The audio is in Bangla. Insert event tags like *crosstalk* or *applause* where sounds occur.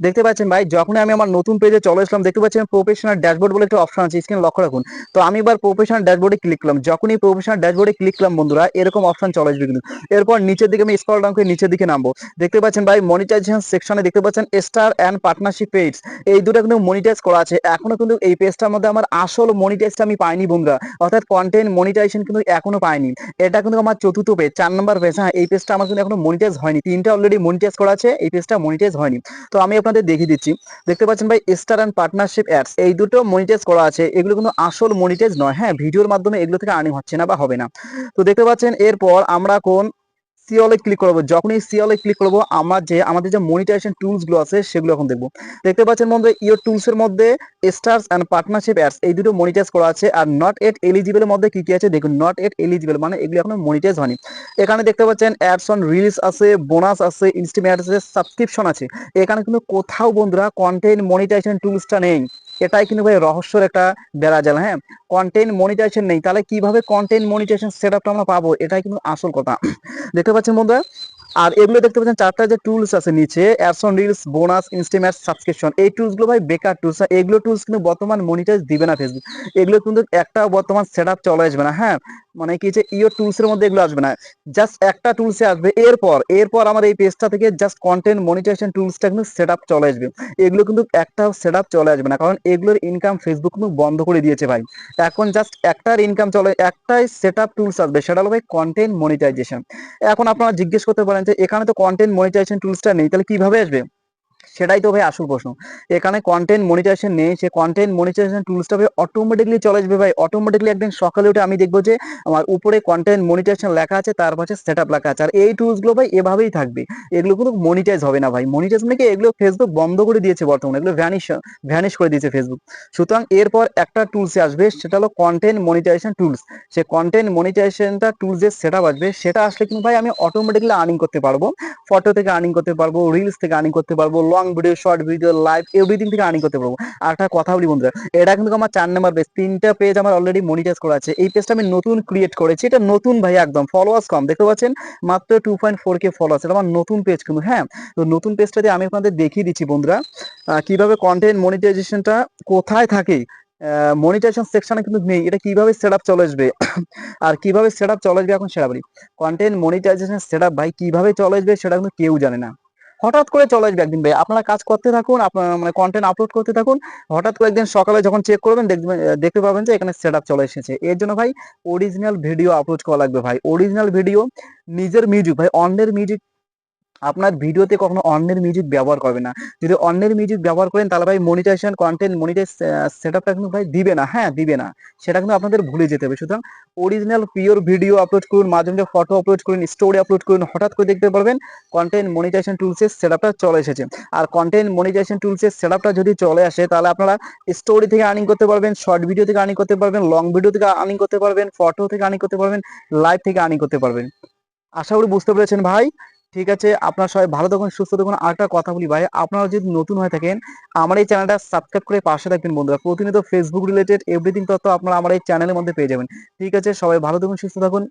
দেখতে পাচ্ছেন ভাই, যখনই আমি আমার নতুন পেজে চলে আসলাম, দেখতে পাচ্ছেন প্রফেশনাল ড্যাশবোর্ড বলে একটা অপশন আছে স্ক্রিন লক্ষ্য রাখুন। তো আমি এবার প্রফেশনাল ড্যাশবোর্ডে ক্লিক করলাম। যখনই প্রফেশনাল ড্যাশবোর্ডে ক্লিক করলাম বন্ধুরা, এরকম অপশন চলে আসবে কিন্তু। এরপর নিচের দিকে আমি স্ক্রল ডাউন করে নিচের দিকে নামবো। দেখতে পাচ্ছেন ভাই মনিটাইজেশন সেকশনে দেখতে পাচ্ছেন স্টার অ্যান্ড পার্টনারশিপ পেজ এই দুটো কিন্তু মনিটাইজ করা আছে। এখনও কিন্তু এই পেজটার মধ্যে আমার আসল মনিটাইজটা আমি পাইনি বন্ধুরা। অর্থাৎ কন্টেন্ট মনিটাইজেশন কিন্তু এখনও পাইনি। এটা কিন্তু আমার চতুর্থ পেজ চার নম্বর পেজ হ্যাঁ এই পেজটা আমার কিন্তু এখনও মনিটাইজ হয়নি। তিনটা অলরেডি মনিটাইজ করা আছে, এই পেজটা মনিটাইজ হয়নি। তো আমি আপনাদের দেখিয়ে দিচ্ছি। দেখতে পাচ্ছেন ভাই স্টার অ্যান্ড পার্টনারশিপ অ্যাপস এই দুটো মনিটাইজ করা আছে। এগুলো কিন্তু আসল মনিটাইজ নয়। হ্যাঁ ভিডিওর মাধ্যমে এগুলো থেকে আর্নিং হচ্ছে না বা হবে না। তো দেখতে পাচ্ছেন, এরপর আমরা কোন সিওলে ক্লিক করব। যখনই সিওলে ক্লিক করব, আমার যে, আমাদের যে মনিটাইজেশন টুলসগুলো আছে, সেগুলো এখন দেখব। দেখতে পাচ্ছেন বন্ধু ইওর টুলস এর মধ্যে স্টার্স অ্যান্ড পার্টনারশিপ অ্যাডস এই দুটো মনিটাইজ করা আছে। আর নট এট এলিজিবল মধ্যে কি কি আছে, দেখুন নট এট এলিজিবল মানে এগুলো এখনও মনিটাইজ হয়নি। এখানে দেখতে পাচ্ছেন অ্যাডস অন রিলিজ আছে বোনাস আছে ইনস্টিমেট আছে সাবস্ক্রিপশন আছে। এখানে কিন্তু কোথাও বন্ধুরা কন্টেন্ট মনিটাইজেশন টুলসটা নেই। এটাই কিন্তু ভাই রহস্যর একটা বেড়া জাল হ্যাঁ? কন্টেন্ট মনিটাইজেশন নেই, তাহলে কীভাবে কন্টেন্ট মনিটাইজেশন সেটআপটা আমরা পাবো? এটাই কিন্তু আসল কথা। দেখতে পাচ্ছেন বন্ধুরা? আর এগুলো দেখতে পাচ্ছেন চারটা যে টুলস আছে নিচে অ্যাডসন রিলস বোনাস ইনস্টিমেট সাবস্ক্রিপশন এই টুলসগুলো ভাই বেকার টুলস এগুলো টুলস কিন্তু বর্তমান মনিটাইজ দিবে না ফেসবুক এগুলো কিন্তু একটা বর্তমান সেট আপ চলে আসবে না হ্যাঁ? মানে কি যে ইও টুলস এর মধ্যে এগুলো আসবে না। জাস্ট একটা টুলসে আসবে, এরপর এরপর আমার এই পেজটা থেকে জাস্ট কন্টেন্ট মনিটাইজেশন টুলসটা কিন্তু সেট আপ চলে আসবে। এগুলো কিন্তু একটা সেট আপ চলে আসবে না, কারণ এগুলোর ইনকাম ফেসবুক কিন্তু বন্ধ করে দিয়েছে ভাই। এখন জাস্ট একটার ইনকাম চলে, একটাই সেট আপ টুলস আসবে, সেটা হলো ভাই কন্টেন্ট মনিটাইজেশন এখন আপনারা জিজ্ঞেস করতে পারেন যে, এখানে তো কন্টেন্ট মনিটাইজেশন টুলসটা নেই, তাহলে কীভাবে আসবে? সেটাই তো ভাই আসল প্রশ্ন। এখানে কন্টেন্ট মনিটাইজেশন নেই, সে কন্টেন্ট মনিটাইজেশন টুলসটা ভাই অটোমেটিকলি চলে আসবে ভাই। অটোমেটিকলি একদিন সকালে উঠে আমি দেখব যে আমার উপরে কন্টেন্ট মনিটাইজেশন লেখা আছে তার পাশে সেট আপ লেখা আছে। আর এই টুলসগুলো ভাই এভাবেই থাকবে। এগুলো কিন্তু মনিটাইজ হবে না ভাই। মনিটাইজ মানে কি? এগুলো ফেসবুক বন্ধ করে দিয়েছে বর্তমানে। এগুলো ভ্যানিশ ভ্যানিশ করে দিয়েছে ফেসবুক সুতরাং এরপর একটা টুলসে আসবে, সেটা হলো কন্টেন্ট মনিটাইজেশন টুলস সে কন্টেন্ট মনিটাইজেশনটা টুলস যে সেট আপ আসবে। সেটা আসলে কিন্তু ভাই আমি অটোমেটিকলি আর্নিং করতে পারব। ফটো থেকে আর্নিং করতে পারব রিলস থেকে আর্নিং করতে পারব long video short video live everything থেকে আর্নিং করতে পারব। আর একটা কথা বলি বন্ধুরা, এটা কিন্তু আমার চার নাম্বার পেজ তিনটা পেজ আমার অলরেডি মনিটাইজ করা আছে। এই পেজটা আমি নতুন ক্রিয়েট করেছি, এটা নতুন ভাই একদম ফলোয়ার্স কম, দেখতে পাচ্ছেন? মাত্র two point four K followers এটা আমার নতুন পেজ কিন্তু হ্যাঁ? তো নতুন পেজটাতে আমি আপনাদের দেখিয়ে দিচ্ছি বন্ধুরা কীভাবে কন্টেন্ট মনিটাইজেশনটা কোথায় থাকে মনিটাইজেশন সেকশনে কিন্তু নেই, এটা কীভাবে সেট আপ চলে আসবে, *coughs* আর কীভাবে সেট আপ চলে আসবে এখন সেটা বলি। কন্টেন্ট মনিটাইজেশন সেট আপ ভাই কীভাবে চলে আসবে সেটা কিন্তু কেউ জানে না। হঠাৎ করে চলে আসবে একদিন ভাই। আপনারা কাজ করতে থাকুন, আপনার মানে কন্টেন্ট আপলোড করতে থাকুন। হঠাৎ করে একদিন সকালে যখন চেক করবেন, দেখবেন দেখতে পাবেন যে এখানে সেট চলে এসেছে। এর জন্য ভাই অরিজিনাল ভিডিও আপলোড করা লাগবে ভাই। অরিজিনাল ভিডিও নিজের মিউজিক ভাই, অন্যের মিউজিক আপনার ভিডিওতে কখনো অন্যের মিউজিক ব্যবহার করবে না। যদি অন্যের মিউজিক ব্যবহার করেন, তাহলে ভাই মনিটাইজেশন কন্টেন্ট মনিটাইজ সেটআপটা কিন্তু ভাই দিবে না। হ্যাঁ দিবে না। সেটা কিন্তু আপনাদের ভুলে যেতে হবে। সুতরাং অরিজিনাল পিওর ভিডিও আপলোড করুন, মাঝে মাঝে ফটো আপলোড করুন স্টোরি আপলোড করুন, হঠাৎ করে দেখতে পারবেন কন্টেন্ট মনিটাইজেশন টুলসের সেটআপটা চলে এসেছে। আর কন্টেন্ট মনিটাইজেশন টুলসের সেটআপটা যদি চলে আসে, তাহলে আপনারা স্টোরি থেকে আর্নিং করতে পারবেন শর্ট ভিডিও থেকে আর্নিং করতে পারবেন লং ভিডিও থেকে আর্নিং করতে পারবেন ফটো থেকে আর্নিং করতে পারবেন লাইভ থেকে আর্নিং করতে পারবেন। আশা করি বুঝতে পেরেছেন ভাই। ঠিক আছে, আপনার সবাই ভালো থাকুন, সুস্থ থাকুন। আরেকটা কথা বলি ভাই, আপনারা যদি নতুন হয়ে থাকেন, আমার এই চ্যানেলটা সাবস্ক্রাইব করে পাশে থাকবেন বন্ধুরা। প্রতিনিয়ত ফেসবুক রিলেটেড এভরিথিং তথ্য আপনারা আমার এই চ্যানেলের মধ্যে পেয়ে যাবেন। ঠিক আছে, সবাই ভালো থাকুন, সুস্থ থাকুন।